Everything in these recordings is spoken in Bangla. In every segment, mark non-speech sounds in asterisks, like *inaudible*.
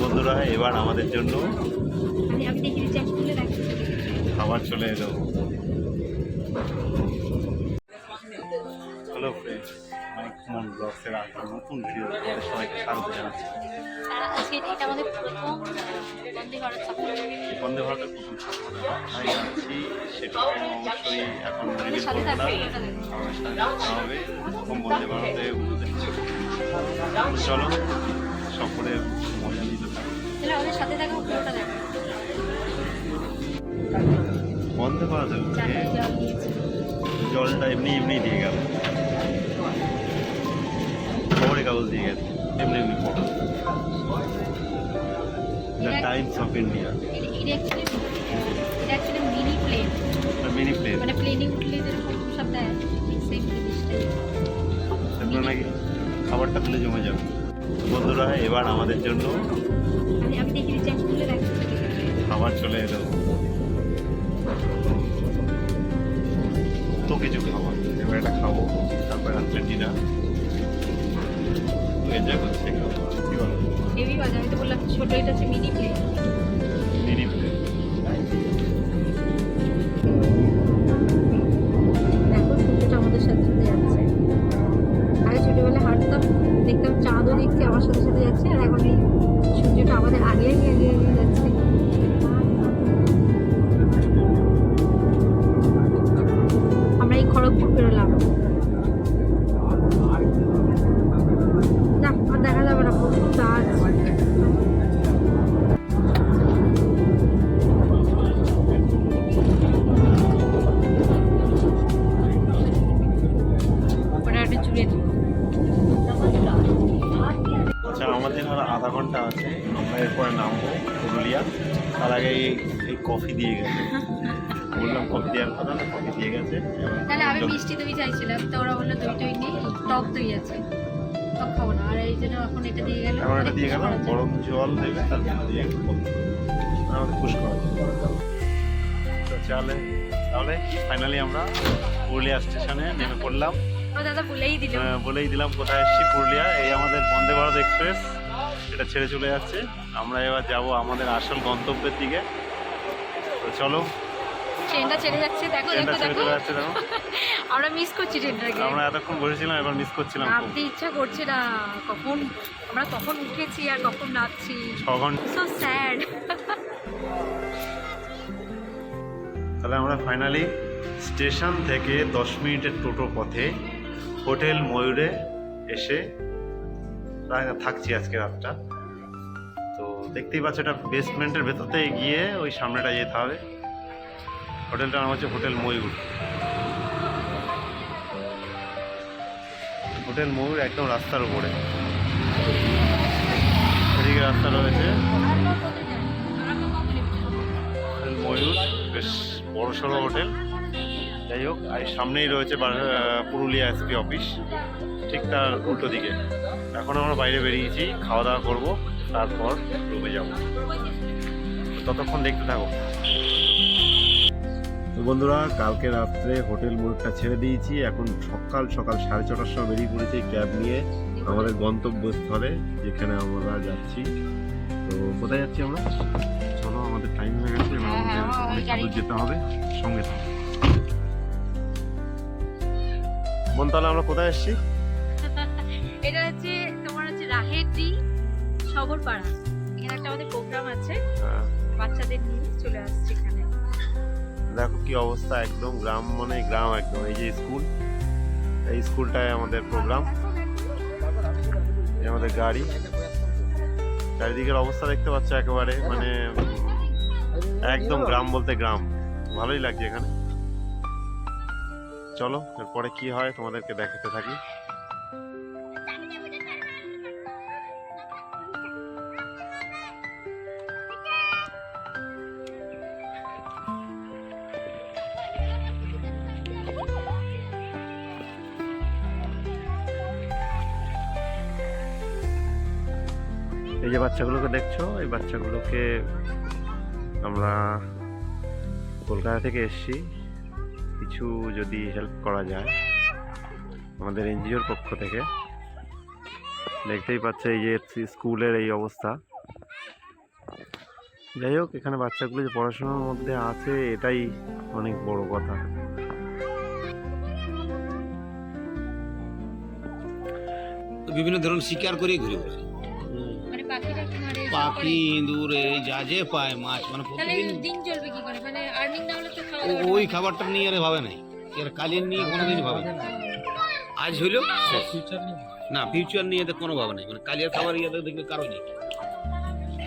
বন্ধুরা এবার আমাদের জন্য খাবার চলে এলো। হ্যালো ফ্রেন্ডস মাইক মন ব্লগসের নতুন ভিডিও তোমাদের সবাইকে স্বাগত জানাচ্ছি। বন্দে ভারতের প্রথম যাচ্ছি সেটা অবশ্যই এখন রিলিজ। আমার সাথে হবে। প্রথম বন্দে ভারতে চলো। সফরের মজা নিতে উঠে চারটে জল নিয়েছি জলটা এমনি এমনি দিয়ে গেল। খবরের কাগজ দিয়ে গেছে। এমনি এমনি photo the Times of India mini plane mini plane মানে প্লেনে উঠলে যেরকম সব দেয়। সেম জিনিসটাই। নাকি খাবারটা তুলে জমে যাবে। বন্ধুরা এবার আমাদের জন্য খাবার চলে এলো। তো কিছু খাবার এবার এটা খাব তারপরে রাত্রে ডিনার এনজয় করছে কি বলো বললাম ছোট এটা হচ্ছে মিনি প্লেন আধা ঘণ্টা আছে আমরা এরপরে নামবো পুরুলিয়া। তার আগে এই কফি দিয়ে গেছে। বললাম কফি দেওয়ার কথা না কফি দিয়ে গেছে। তাহলে আমি মিষ্টি দই চাইছিলাম তো ওরা বলল দই নেই টক দই আছে। টক খাব না। আর এই জন্য এখন এটা দিয়ে গেল এখন এটা দিয়ে গেল গরম জল দেবে তারপর দিয়ে কফি। আমাদের খুশ করা তো চলে তাহলে ফাইনালি আমরা পুরুলিয়া স্টেশনে নেমে পড়লাম। দাদা বলেই দিল। বলেই দিলাম কোথায় এসেছি পুরুলিয়া। এই আমাদের বন্দে ভারত এক্সপ্রেস। এটা ছেড়ে চলে যাচ্ছে। আমরা এবার যাব আমাদের আসল গন্তব্যের দিকে। তো চলো। ট্রেনটা ছেড়ে যাচ্ছে দেখো *laughs* আমরা মিস করছি ট্রেনটাকে আমরা এতক্ষণ বসেছিলাম এবার মিস করছিলাম নামতে ইচ্ছা করছে না কখন আমরা কখন উঠেছি আর কখন নাচছি। ছ ঘণ্টা। সো স্যাড তাহলে আমরা ফাইনালি স্টেশন থেকে দশ মিনিটের টোটো পথে হোটেল ময়ূরে এসে প্রায় থাকছি আজকে রাতটা। তো দেখতেই পাচ্ছ এটা বেসমেন্টের ভেতরতে গিয়ে ওই সামনেটা যেতে হবে। হোটেলটার নাম হচ্ছে হোটেল ময়ূর। হোটেল ময়ূর একদম রাস্তার উপরে। এদিকে রাস্তা রয়েছে। হোটেল ময়ূর, বেশ বড় সড়ো হোটেল। যাই হোক, আর সামনেই রয়েছে পুরুলিয়া এসপি অফিস। ঠিক তার উল্টো দিকে। এখন আমরা বাইরে বেরিয়েছি খাওয়া দাওয়া করব তারপর রুমে যাব। ততক্ষণ দেখতে থাকো। তো বন্ধুরা কালকে রাত্রে হোটেল মোড়টা ছেড়ে দিয়েছি। এখন সকাল সকাল সাড়ে ছটার সময় বেরিয়ে পড়েছি ক্যাব নিয়ে আমাদের গন্তব্যস্থলে যেখানে আমরা যাচ্ছি। তো কোথায় যাচ্ছি আমরা? চলো আমাদের টাইম হয়ে গেছে। হ্যাঁ, হ্যাঁ, আমাদের যেতে হবে। সঙ্গে থাকো। বোন তাহলে আমরা কোথায় এসেছি এটা হচ্ছে তোমার হচ্ছে সবরপাড়া এখানে একটা আমাদের প্রোগ্রাম আছে। হ্যাঁ, বাচ্চাদের নিয়ে চলে আসছে এখানে। দেখো কি অবস্থা একদম গ্রাম মানে গ্রাম একদম এই যে স্কুল এই স্কুলটায় আমাদের প্রোগ্রাম আমাদের গাড়ি। চারিদিকের অবস্থা দেখতে পাচ্ছ একেবারে মানে একদম গ্রাম বলতে গ্রাম। ভালোই লাগছে এখানে। চলো এরপরে কি হয় তোমাদেরকে দেখাতে থাকি। এই যে বাচ্চাগুলোকে দেখছ, এই বাচ্চাগুলোকে আমরা কলকাতা থেকে এসেছি। কিছু যদি হেল্প করা যায় আমাদের এনজিওর পক্ষ থেকে। দেখতেই পাচ্ছে এই যে স্কুলের এই অবস্থা। যাই হোক, এখানে বাচ্চাগুলো যে পড়াশোনার মধ্যে আছে, এটাই অনেক বড় কথা। বিভিন্ন ধরনের শিকার করে ঘুরে বেড়ায়। পাখি ইঁদুর এই যা যে পায় মাছ মানে প্রতিদিন দিন চলবে কি করে? মানে আর্নিং না হলে তো খাওয়া ওই খাবারটা নিয়ে আর ভাবে নাই। এর কালির নিয়ে কোনোদিন ভাবে না। আজ হইল। না ফিউচার নিয়ে তো কোনো ভাবে নাই। মানে কালিয়ার খাবার ইয়ে দেখবে কারও নেই।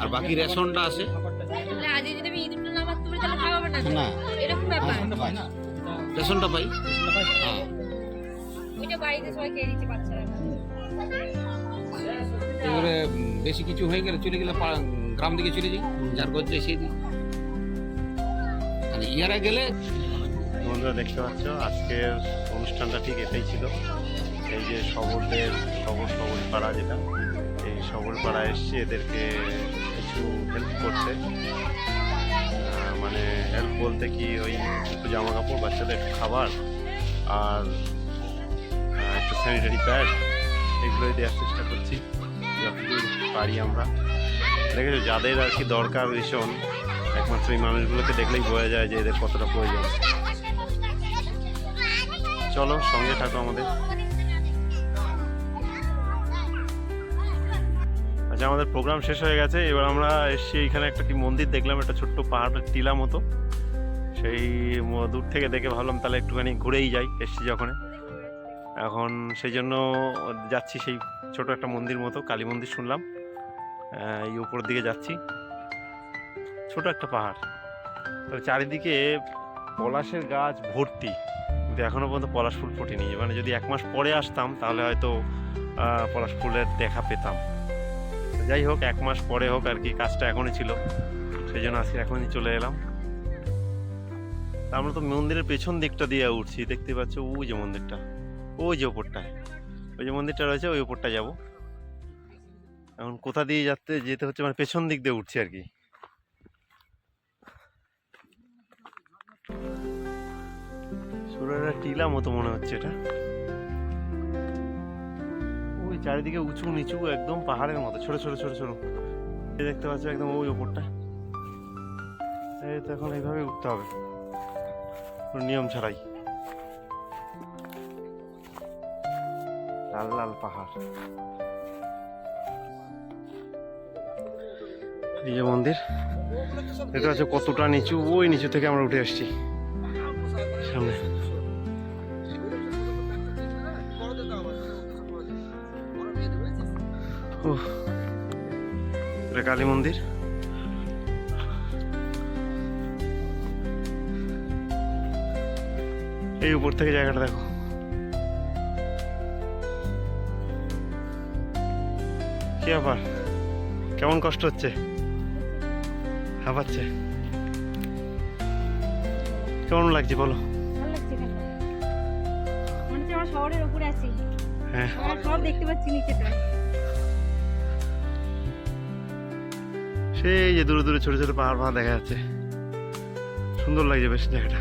আর বাকি রেশনটা আছে। না এরকম ব্যাপার। রেশনটা পাই? হ্যাঁ। ওইটা বাড়িতে সবাই খেয়ে নিচ্ছে বাচ্চারা। এবারে বেশি কিছু হয়ে গেলে চলে গেলে গ্রাম দিকে চলে যাই, যার করছে সেই দিই আর ইয়ারা গেলে বন্ধুরা দেখতে পাচ্ছ, আজকের অনুষ্ঠানটা ঠিক এটাই ছিল। এই যে সবলদের সবল সবল পাড়া যেটা, এই সবল পাড়া এসছে, এদেরকে কিছু হেল্প করতে মানে হেল্প বলতে কি, ওই একটু জামা কাপড় বাচ্চাদের একটু খাবার আর একটু স্যানিটারি প্যাড এগুলোই দেওয়ার চেষ্টা করছি। যতদূর পারি আমরা। দেখেছ যাদের আর কি দরকার ভীষণ, একমাত্র এই মানুষগুলোকে দেখলেই বোঝা যায় যে এদের কতটা প্রয়োজন। চলো, সঙ্গে থাকো আমাদের। আচ্ছা আমাদের প্রোগ্রাম শেষ হয়ে গেছে। এবার আমরা এসছি এখানে একটা কি মন্দির দেখলাম, একটা ছোট্ট পাহাড়ের টিলা মতো। সেই দূর থেকে দেখে ভাবলাম তাহলে একটুখানি ঘুরেই যাই, এসছি যখন এখন সেই জন্য যাচ্ছি সেই ছোট একটা মন্দির মতো, কালী মন্দির শুনলাম। এই উপরের দিকে যাচ্ছি। ছোট একটা পাহাড়। তবে চারিদিকে পলাশের গাছ ভর্তি। কিন্তু এখনও পর্যন্ত পলাশ ফুল ফোটেনি। মানে যদি এক মাস পরে আসতাম, তাহলে হয়তো পলাশ ফুলের দেখা পেতাম। যাই হোক, এক মাস পরে হোক আর কি, কাজটা এখনই ছিল। সেই জন্য আজকে এখনই চলে এলাম। তা আমরা তো মন্দিরের পেছন দিকটা দিয়ে উঠছি। দেখতে পাচ্ছ ওই যে মন্দিরটা। ওই যে ওপরটায় ওই যে মন্দিরটা রয়েছে, ওই ওপরটা যাব। এখন কোথা দিয়ে যাতে যেতে হচ্ছে মানে পেছন দিক দিয়ে উঠছি আর কি। টিলা মতো মনে হচ্ছে এটা। ওই চারিদিকে উঁচু নিচু একদম পাহাড়ের মতো, ছোট ছোট ছোট ছোট। দেখতে পাচ্ছ একদম ওই ওপরটা। এই তো এখন এইভাবে উঠতে হবে। নিয়ম ছাড়াই। লাল লাল পাহাড়। এই যে মন্দির এটা হচ্ছে কতটা নিচু, ওই নিচু থেকে আমরা উঠে আসছি। সামনে। এটা কালী মন্দির। এই উপর থেকে জায়গাটা দেখো। কি ব্যাপার? কেমন কষ্ট হচ্ছে? হাঁপাচ্ছে। কেমন লাগছে বলো? শহরের উপরে আছি। হ্যাঁ। সব দেখতে পাচ্ছি নিচেটা সেই যে দূরে দূরে ছোট ছোট পাহাড় পাহাড় দেখা যাচ্ছে। সুন্দর লাগছে বেশ জায়গাটা।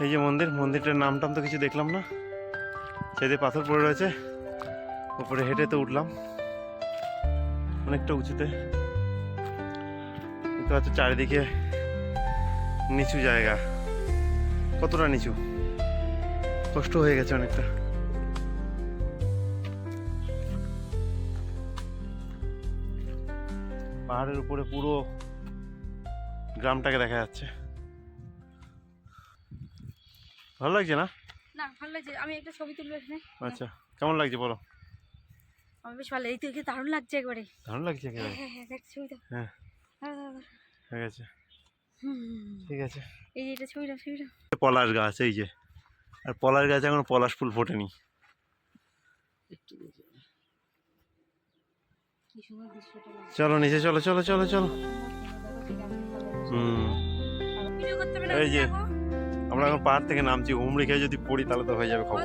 এই যে মন্দির, মন্দিরটার নাম টাম তো কিছু দেখলাম না। সেদিকে পাথর পড়ে রয়েছে, উপরে হেঁটে তো উঠলাম। অনেকটা উঁচুতে। হচ্ছে চারিদিকে নিচু জায়গা। কতটা নিচু? কষ্ট হয়ে গেছে অনেকটা। পাহাড়ের উপরে পুরো গ্রামটাকে দেখা যাচ্ছে। ভালো লাগছে না? না ভালো লাগছে। আমি একটা ছবি তুলবো এখানে। আচ্ছা কেমন লাগছে বলো? আমার বেশ ভালো এই তো দারুণ লাগছে একবারে। ভালো লাগছে একেবারে? হ্যাঁ হ্যাঁ দেখ ছবিটা হ্যাঁ। দাঁড়া, দাঁড়া, দাঁড়া। ঠিক আছে। ঠিক আছে। এই যে এটা ছবিটা ছবিটা পলাশ গাছ এই যে। আর পলাশ গাছে এখনও পলাশ ফুল ফোটেনি। চলো নিচে চলো চলো চলো চলো। দেখো। হুম ভিডিও করতে হবে না এই যে। আমরা এখন পাহাড় থেকে নামছি হুমড়ি খেয়ে যদি পড়ি তাহলে তো হয়ে যাবে খবর।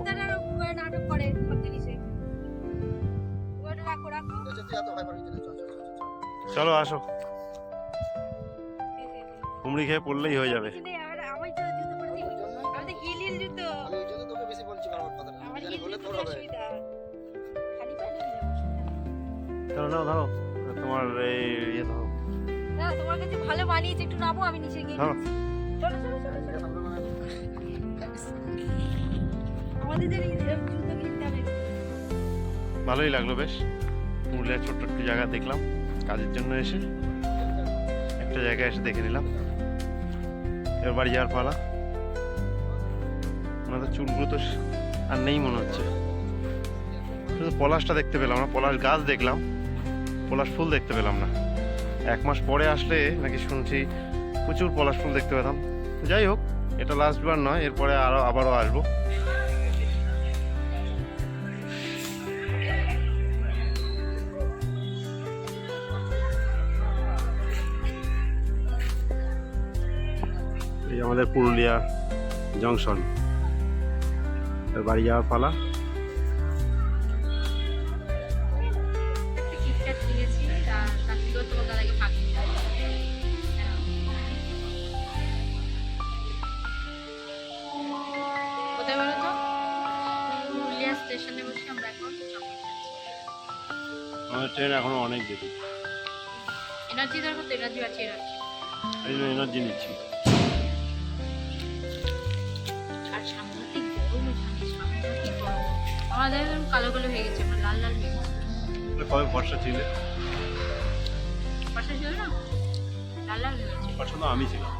চলো আসো। হুমড়ি খেয়ে পড়লেই হয়ে যাবে। চলো নাও ধরো তোমার এই ইয়ে ধরো। তোমার কাছে ভালো মানিয়েছে একটু নামো আমি নিচে গিয়ে চলো চলো চলো। ভালোই লাগল বেশ। পুরুলিয়ার ছোট্ট একটু জায়গা দেখলাম, কাজের জন্য এসে। একটা জায়গায় এসে দেখে নিলাম। এবার বাড়ি যাওয়ার পালা। ওনাদের চুলগুলো তো আর নেই মনে হচ্ছে। শুধু পলাশটা দেখতে পেলাম না, পলাশ গাছ দেখলাম। পলাশ ফুল দেখতে পেলাম না। এক মাস পরে আসলে নাকি শুনছি প্রচুর পলাশ ফুল দেখতে পেতাম। যাই হোক, এটা লাস্ট বার নয়, এরপরে আরও আবারও আসব। এই আমাদের পুরুলিয়া জংশন। বাড়ি যাওয়ার পালা। আমাদের ট্রেন এখনও অনেক দেরি। এনার্জি দরকার তো এনার্জি আছে এনার্জি এনার্জি নিচ্ছি। আমাদের কালো কালো হয়ে গেছে লাল লাল হয়ে গেছে কবে বর্ষা ছিল? পাশে ছিল না? লাল লাল হয়ে গেছে। বর্ষা তো আমি ছিলাম।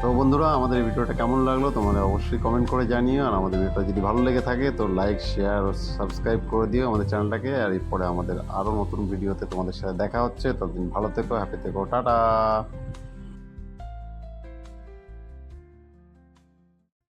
তো বন্ধুরা আমাদের ভিডিওটা কেমন লাগল তোমাদের অবশ্যই কমেন্ট করে জানিও আর আমাদের ভিডিওটা যদি ভালো লেগে থাকে তো লাইক শেয়ার ও সাবস্ক্রাইব করে দিও আমাদের চ্যানেলটাকে আর এরপরে আমাদের আরও নতুন ভিডিওতে তোমাদের সাথে দেখা হচ্ছে। ততদিন ভালো থেকো হ্যাপি থেকো টাটা!